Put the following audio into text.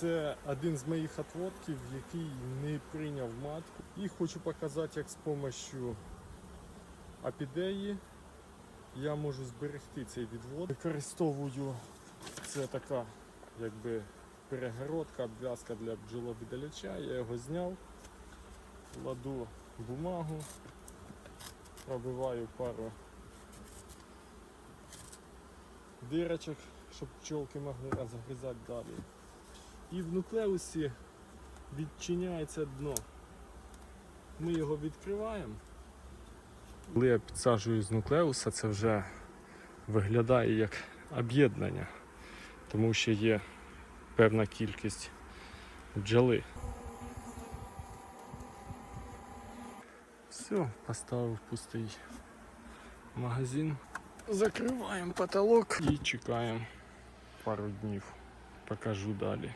Це один з моїх отводків, який не прийняв матку. І хочу показати, як з допомогою апідеї я можу зберегти цей відвод. Використовую це така якби перегородка, обв'язка для бджоловидаляча. Я його зняв, кладу бумагу, пробиваю пару дирочок, щоб пчолки могли розгризати далі. І в нуклеусі відчиняється дно. Ми його відкриваємо. Коли я підсаджую з нуклеуса, це вже виглядає як об'єднання, тому що є певна кількість бджоли. Все, поставив пустий магазин. Закриваємо потолок і чекаємо пару днів. Покажу далі.